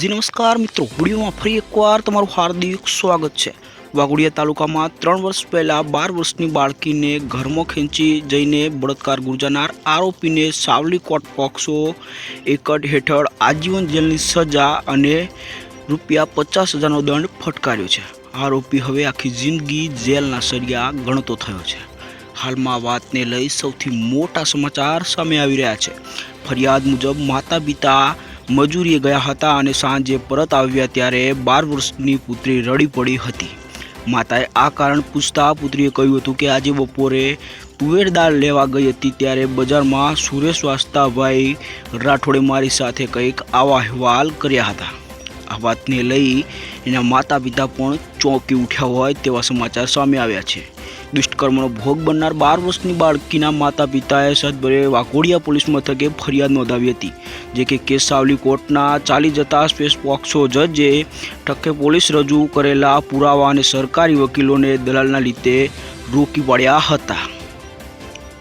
જી નમસ્કાર મિત્રો, વિડીયોમાં ફરી એકવાર તમારું હાર્દિક સ્વાગત છે. વાઘોડિયા તાલુકામાં ત્રણ વર્ષ પહેલાં બાર વર્ષની બાળકીને ઘરમાં ખેંચી જઈને બળાત્કાર ગુજારનાર આરોપીને સાવલી કોર્ટ પોક્સો એકટ હેઠળ આજીવન જેલની સજા અને રૂપિયા પચાસ હજારનો દંડ ફટકાર્યો છે. આરોપી હવે આખી જિંદગી જેલના સળિયા ગણતો થયો છે. હાલમાં વાતને લઈ સૌથી મોટા સમાચાર સામે આવી રહ્યા છે. ફરિયાદ મુજબ માતા પિતા મજૂરીએ ગયા હતા અને સાંજે પરત આવ્યા ત્યારે બાર વર્ષની પુત્રી રડી પડી હતી. માતાએ આ કારણ પૂછતા પુત્રીએ કહ્યું હતું કે આજે બપોરે તુવેર દાળ લેવા ગઈ હતી ત્યારે બજારમાં સુરેશ વાસ્તાભાઈ રાઠોડે મારી સાથે કંઈક આવા અહેવાલ કર્યા હતા. આ વાતને લઈ એના માતા પિતા પણ ચોંકી ઉઠ્યા હોય તેવા સમાચાર સામે આવ્યા છે. દુષ્કર્મનો ભોગ બનનાર બાર વર્ષની બાળકીના માતા પિતાએ સદભરે વાઘોડિયા પોલીસ મથકે ફરિયાદ નોંધાવી હતી, જે કે કેસ સાવલી કોર્ટના ચાલી જતા સ્પેસ પોક્સો જજે ટકે પોલીસ રજૂ કરેલા પુરાવા અને સરકારી વકીલોને દલાલના લીધે રોકી પાડ્યા હતા.